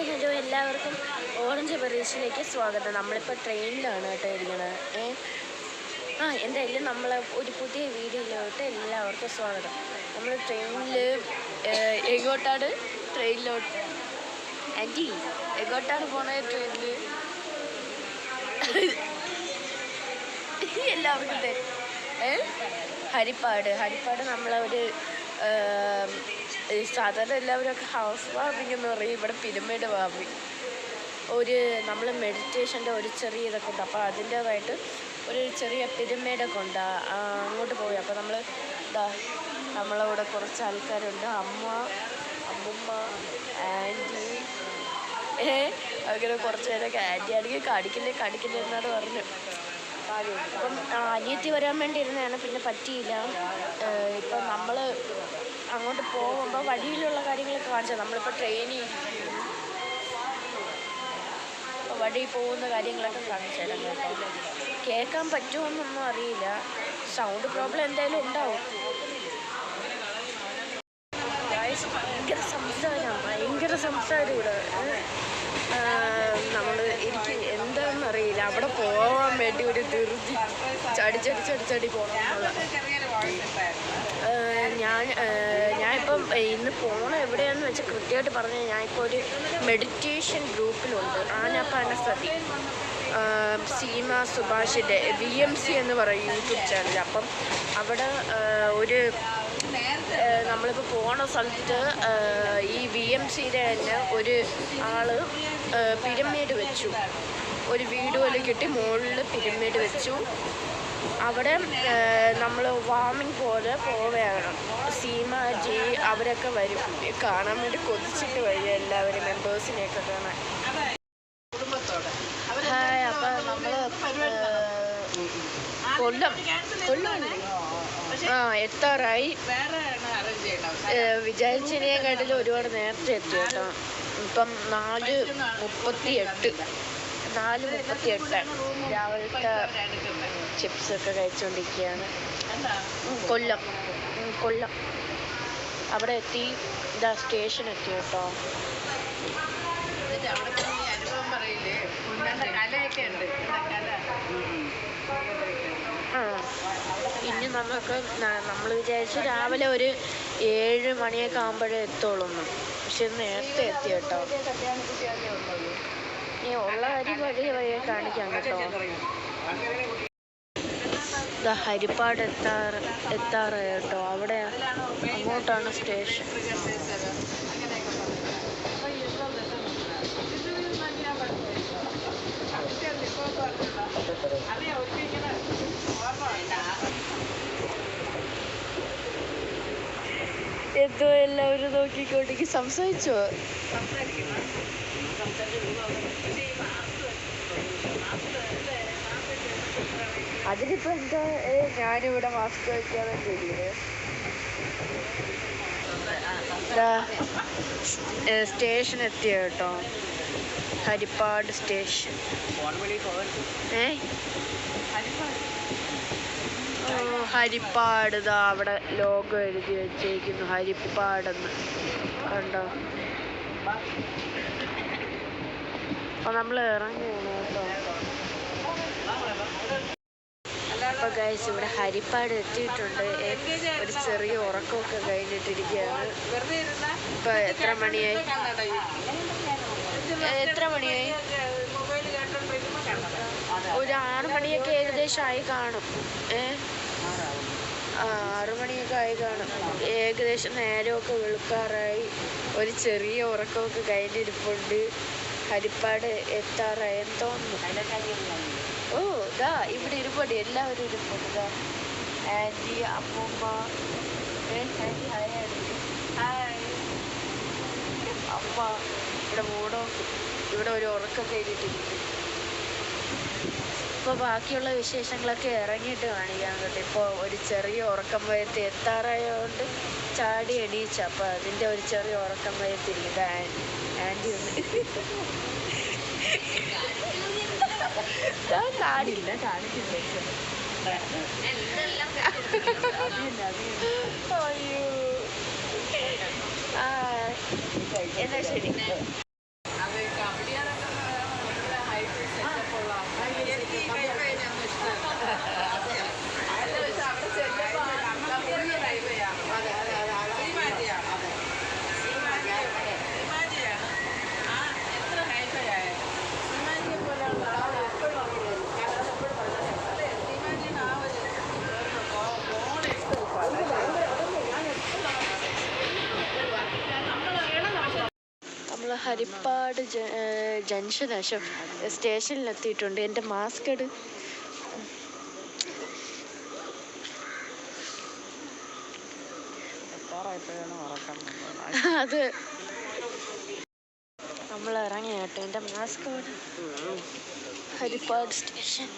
Hi hello എല്ലാവർക്കും orange പ്രദേശിലേക്ക് സ്വാഗതം. നമ്മളിപ്പോൾ ട്രെയിനിലാണ് കേട്ടോ ഇരിക്കണത്. ഏ? ആ എന്തായാലും നമ്മൾ ഒരു പുതിയ വീഡിയോയിലോട്ട് എല്ലാവർക്കും സ്വാഗതം. നമ്മൾ ട്രെയിനിൽ എങ്ങോട്ടാണ് ട്രെയിനിലോട്ട്? ആന്റി എങ്ങോട്ടാണ് പോണത് ട്രെയിനിൽ എല്ലാവർക്കും തരും ഏ? ഹരിപ്പാട്. ഹരിപ്പാട് നമ്മളൊരു സാധാരണ എല്ലാവരൊക്കെ ഹൗസ് വാമിംഗ് എന്ന് പറയും ഇവിടെ പിരമിഡ് വാമിംഗ് ഒരു നമ്മൾ മെഡിറ്റേഷന്റെ ഒരു ചെറിയ ഇതൊക്കെ ഉണ്ട്. അപ്പോൾ അതിന്റേതായിട്ട് ഒരു ചെറിയ പിരമിഡൊക്കെ ഉണ്ട്. അങ്ങോട്ട് പോയി. അപ്പോൾ നമ്മൾ ഇതാ നമ്മളവിടെ കുറച്ച് ആൾക്കാരുണ്ട്. അമ്മ അമ്മുമ്മ ആന്റി. ഏ അങ്ങനെ കുറച്ച് പേരൊക്കെ ആന്റി ആണെങ്കിൽ കാണിക്കില്ലേ കാണിക്കില്ലേ എന്നാണ് പറഞ്ഞു. അപ്പം അനിയത്തി വരാൻ വേണ്ടി ഇരുന്നതാണ്. പിന്നെ പറ്റിയില്ല. ഇപ്പം നമ്മൾ അങ്ങോട്ട് പോകുമ്പോൾ വഴിയിലുള്ള കാര്യങ്ങളൊക്കെ കാണിച്ചത് നമ്മളിപ്പോൾ ട്രെയിനിൽ വഴി പോകുന്ന കാര്യങ്ങളൊക്കെ കാണിച്ചു തരാം കേൾക്കാൻ പറ്റുമെന്നൊന്നും അറിയില്ല. സൗണ്ട് പ്രോബ്ലം എന്തായാലും ഉണ്ടാവും. ഭയങ്കര സംസാരമാണ് ഭയങ്കര സംസാരം ഇവിടെ. നമ്മൾ എനിക്ക് എന്താണെന്ന് അറിയില്ല അവിടെ പോവാൻ വേണ്ടി ഒരു ധൃതി. ചടിച്ചടി ചടിച്ചടി ചടി ചടി പോകണം ഞാൻ ഞാനിപ്പം ഇന്ന് പോണ എവിടെയാണെന്ന് വെച്ചാൽ കൃത്യമായിട്ട് പറഞ്ഞാൽ ഞാനിപ്പോൾ ഒരു മെഡിറ്റേഷൻ ഗ്രൂപ്പിലുണ്ട് ആനപ്പാന സതി ഏഹ് സീമ സുഭാഷിന്റെ വി എം സി എന്ന് പറയും യൂട്യൂബ് ചാനൽ അപ്പം അവിടെ ഒരു നമ്മളിപ്പോൾ പോണ സ്ഥലത്ത് ഈ വി എം സിയുടെ തന്നെ ഒരു ഏഹ് പിരമിഡ് വെച്ചു. ഒരു വീട് പോലെ കിട്ടി മുകളിൽ പിരമിഡ് വെച്ചു. അവിടെ നമ്മൾ വാമിങ് പോലെ പോവുകയാണ്. സീമ ജി അവരൊക്കെ വരും. കാണാൻ വേണ്ടി കൊതിച്ചിട്ട് വരും എല്ലാവരും മെമ്പേഴ്സിനെയൊക്കെ കാണാൻ ഹായ് അപ്പം നമ്മൾ കൊല്ലം. കൊല്ലം ആ എത്താറായി. വിചാരിച്ചതിനെ വിചാരിച്ചതിനെക്കാട്ടിലും ഒരുപാട് നേരത്തെ എത്തി കേട്ടോ. ഇപ്പം നാല് മുപ്പത്തി എട്ട് നാല് മുപ്പത്തി എട്ട് രാവിലത്തെ ചിപ്സ് ഒക്കെ കഴിച്ചുകൊണ്ടിരിക്കുകയാണ് കൊല്ലം. കൊല്ലം. അവിടെ എത്തി. ഇതാ സ്റ്റേഷൻ എത്തി കേട്ടോ ആ ഇനി നമുക്ക് നമ്മൾ വിചാരിച്ചു രാവിലെ ഒരു ഏഴ് മണിയൊക്കെ ആകുമ്പോഴേ എത്തുള്ളൂ എന്ന് പക്ഷെ നേരത്തെ എത്തി കേട്ടോ. ഇനി ഉള്ള അരി വഴി വഴിയെ കാണിക്കാം കേട്ടോ. ഹരിപ്പാട് എത്താറ് എത്താറ് കേട്ടോ. അവിടെ അങ്ങോട്ടാണ് സ്റ്റേഷൻ. എന്തോ എല്ലാവരും നോക്കിക്കൊണ്ടിരിക്കും സംസാരിച്ചോ? അതിനിപ്പോ എന്താ? ഞാനിവിടെ മാസ്ക് വയ്ക്കാതെ സ്റ്റേഷൻ എത്തിയ കേട്ടോ? ഹരിപ്പാട് സ്റ്റേഷൻ. ഹരിപ്പാട് ഇതാ അവിടെ ലോഗോ എഴുതി വെച്ചേക്കുന്നു. ഹരിപ്പാടെന്ന്. കണ്ടോ? അപ്പൊ നമ്മൾ ഇറങ്ങുകയാണ് കേട്ടോ. അപ്പൊ ഗൈസ് ഇവിടെ ഹരിപ്പാട് എത്തിയിട്ടുണ്ട്. ഒരു ചെറിയ ഉറക്കമൊക്കെ കഴിഞ്ഞിട്ടിരിക്കുകയാണ്. ഇപ്പൊ എത്ര മണിയായി? എത്ര മണിയായി? ഒരു ആറു മണിയൊക്കെ ഏകദേശം ആയി കാണും. ഏ? ആറു മണിയൊക്കെ ആയി കാണും. ഏകദേശം നേരമൊക്കെ വെളുക്കാറായി. ഒരു ചെറിയ ഉറക്കമൊക്കെ കഴിഞ്ഞിരിപ്പുണ്ട്. ഹരിപ്പാട് എത്താറായെന്ന് തോന്നുന്നു. ഓ ഇതാ ഇവിടെ ഇരുപടി എല്ലാവരും ഇരിപ്പുണ്ട് ഇതാ ആന്റി അമ്മൂമ്മ. അമ്മ ഇവിടെ മൂടോ ഇവിടെ ഒരു ഉറക്കം തേടിയിട്ടിരിക്കും ഇപ്പോൾ ബാക്കിയുള്ള വിശേഷങ്ങളൊക്കെ ഇറങ്ങിയിട്ട് കാണിക്കാൻ കേട്ടോ ഇപ്പോൾ ഒരു ചെറിയ ഉറക്കം വയത്ത് എത്താറായതുകൊണ്ട് ചാടി എണീച്ച. അപ്പോൾ അതിന്റെ ഒരു ചെറിയ ഉറക്കം വയത്തിരിക്കും ആന്റി ഒന്ന് കാണില്ല കാണിക്കില്ല അയ്യോ. ആ എന്നാ ശരി. ഹരിപ്പാട് ജംഗ്ഷൻ ശോ സ്റ്റേഷനിലെത്തിയിട്ടുണ്ട്. എന്റെ മാസ്ക് എടു അത് നമ്മൾ ഇറങ്ങി കേട്ടോ. എന്റെ മാസ്ക് ഹരിപ്പാട് സ്റ്റേഷൻ.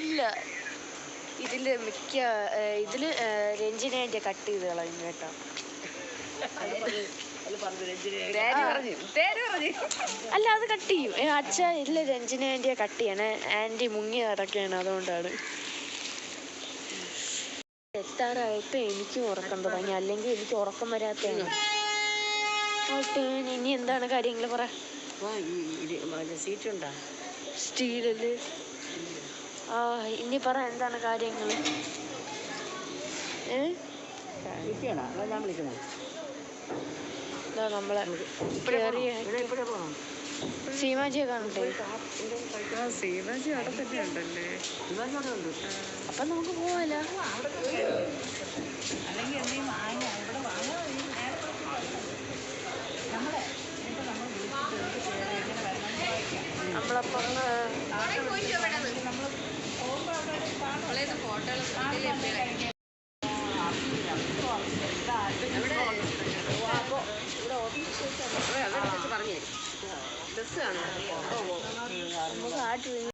ഇല്ല. ഇതിൽ മിക്ക ഇതിൽ ഇതിൽ രഞ്ജിനെ എന്റെ കട്ട് ചെയ്ത് കളയും കേട്ടോ തേര് പറഞ്ഞു തേര് പറഞ്ഞു അല്ല അത് കട്ട് ചെയ്യും. അച്ഛ ഇല്ല രഞ്ജിന ആന്റിയെ കട്ട് ചെയ്യണേ. ആന്റി മുങ്ങി കിടക്കുകയാണ് അതുകൊണ്ടാണ്. എത്താറായപ്പോ എനിക്കും ഉറക്കം തുടങ്ങി. അല്ലെങ്കിൽ എനിക്ക് ഉറക്കം വരാത്തതാണ്. ഇനി എന്താണ് കാര്യങ്ങൾ പറ? സീറ്റുണ്ടോ സ്റ്റീലല്. ആ ഇനി പറ എന്താണ് കാര്യങ്ങൾ? ഏ? ഞാൻ വിളിക്കണേ. ഇതാ നമ്മളെ പോകണം സീമാജിയെ കാണട്ടെ സീമാജി അവിടെ തന്നെ ഉണ്ടല്ലേ? അവിടെ അപ്പൊ നമുക്ക് പോവാലോ. അല്ലെങ്കിൽ എന്തെങ്കിലും വാങ്ങാം ഇവിടെ വാങ്ങാൻ നമ്മളപ്പം പറഞ്ഞു ബസ് കാണും. നമുക്ക്